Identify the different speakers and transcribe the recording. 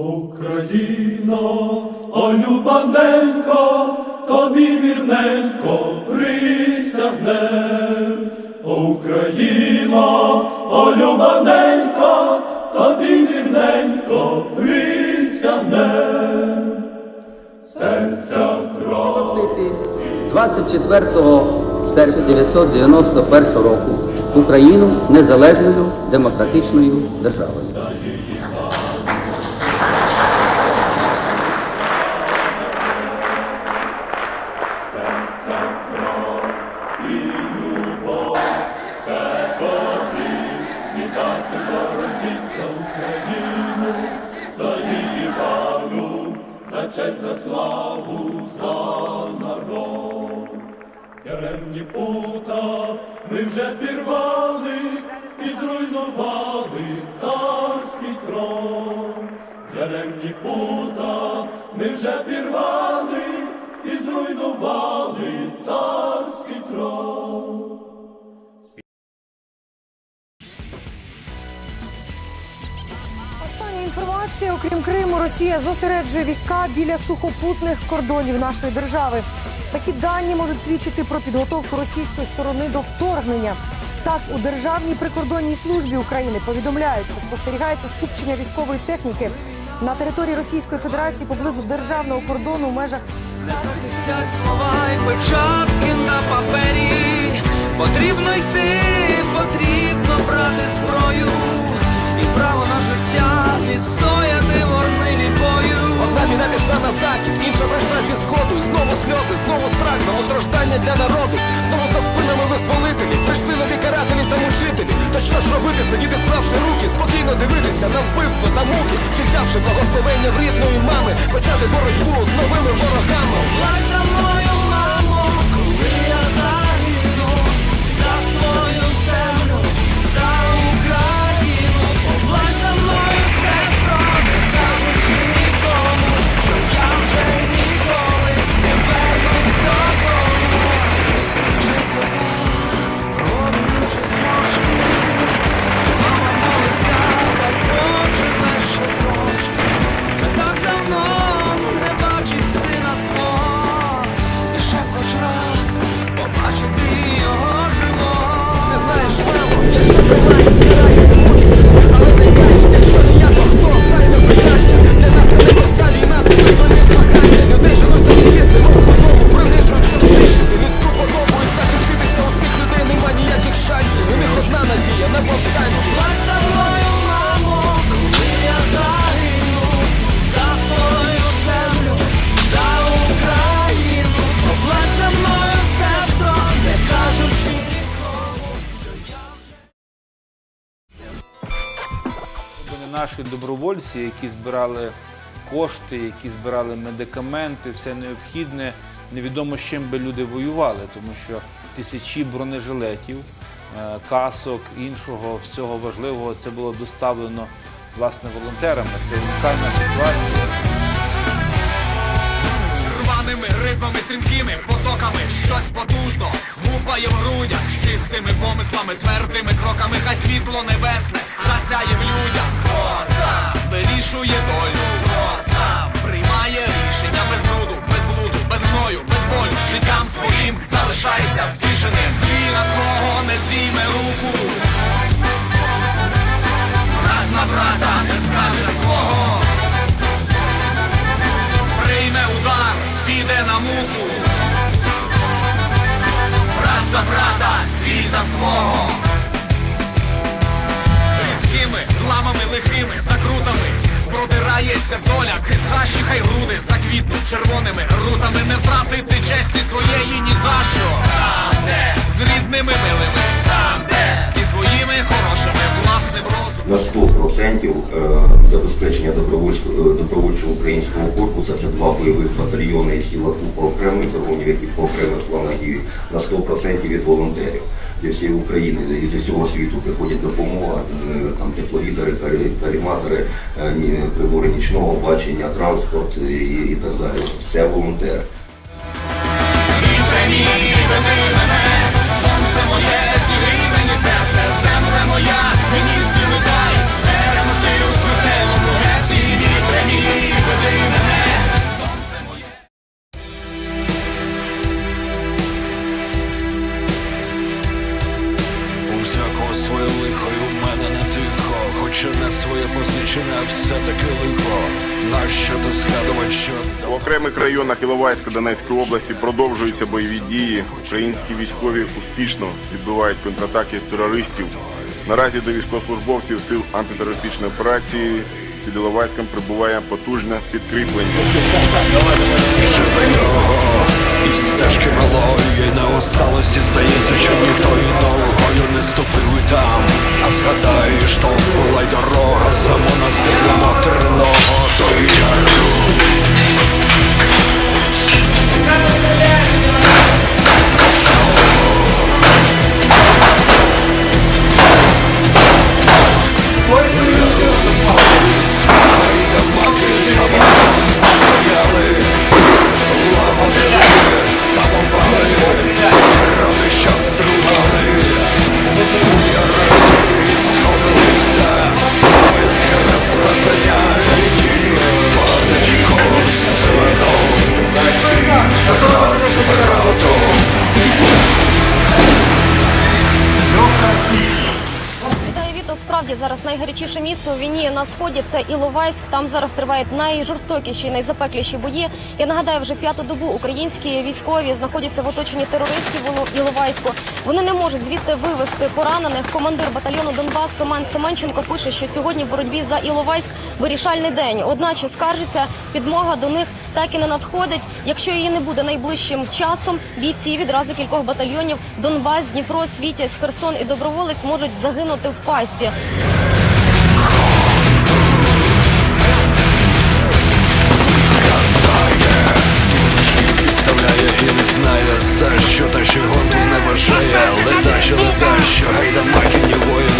Speaker 1: Україно, о любаненько, тобі вірненько присягнем. Україно, о любаненько, тобі вірненько присягнем. Серця кров.
Speaker 2: 24 серпня 1991 року Україну незалежною демократичною державою.
Speaker 1: Яремні пута ми вже пірвали і зруйнували царський трон. Яремні пута ми вже пірвали і зруйнували царський трон.
Speaker 3: Остання інформація, окрім Криму, Росія зосереджує війська біля сухопутних кордонів нашої держави. Такі дані можуть свідчити про підготовку російської сторони до вторгнення. Так, у Державній прикордонній службі України повідомляють, що спостерігається скупчення військової техніки на території Російської Федерації поблизу державного кордону в межах
Speaker 4: слова і печатки на папері. Потрібно йти,
Speaker 5: для народу. Знову за спинами визволителі, прийшли нові карателі та мучителі. То що ж робити, сидіти склавши руки, спокійно дивитися на вбивство та муки, чи взявши благословення в рідної мами, почати боротьбу з новими ворогами.
Speaker 4: Плач за мною,
Speaker 6: наші добровольці, які збирали кошти, які збирали медикаменти, все необхідне. Невідомо з чим би люди воювали, тому що тисячі бронежилетів, е, касок, іншого всього важливого це було доставлено власне волонтерами. Це унікальна ситуація.
Speaker 7: Ритмами, стрімкими потоками щось потужно. Гупає в грудях з чистими помислами, твердими кроками, хай світло небесне засяє в людях. Хто сам вирішує долю, хто сам приймає рішення без бруду, без блуду, без гною, без болю. Життям своїм залишається в Свій свій. Різкими зламами лихими, закрутами продирається доля крізь хащі хай груди заквітнуть червоними рутами, не втратити честі своєї ні за що. Там, де з рідними милими, там, де зі своїми хорошими власним розумом.
Speaker 8: на 100% е, забезпечення е, добровольчого українського корпусу це два бойових батальйони і сіла по окремих загонів, які по окремих планах на 100% від волонтерів. Зі всієї України і зі всього світу приходять допомога, е, там тепловідери, карі- каріматори, е, прибори нічного бачення, транспорт і, і так далі. Все волонтери.
Speaker 5: Згадувати, що
Speaker 9: В окремих районах Іловайська Донецької області продовжуються бойові дії. Українські військові успішно відбивають контратаки терористів. Наразі до військовослужбовців сил антитерористичної операції під Іловайськом прибуває потужне підкріплення.
Speaker 5: І стежки малої не осталось, і здається, що ніхто і ногою не ступив і там. А згадаєш, то була й дорога за монастирем отриного, то я
Speaker 10: Віто. Зараз найгарячіше місто у війні на сході. Це Іловайськ. Там зараз тривають найжорстокіші, найзапекліші бої. Я нагадаю, вже п'яту добу українські військові знаходяться в оточенні терористів у Іловайську. Вони не можуть звідти вивезти поранених. Командир батальйону Донбас Семен Семенченко пише, що сьогодні в боротьбі за Іловайськ вирішальний день. Одначе скаржиться, підмога до них так і не надходить. Якщо її не буде найближчим часом, бійці відразу кількох батальйонів Донбас, Дніпро, Світязь, Херсон і Доброволець можуть загинути в пасті.
Speaker 5: Що та ще гонту зневажає, лета, що леда, що гайда макінівою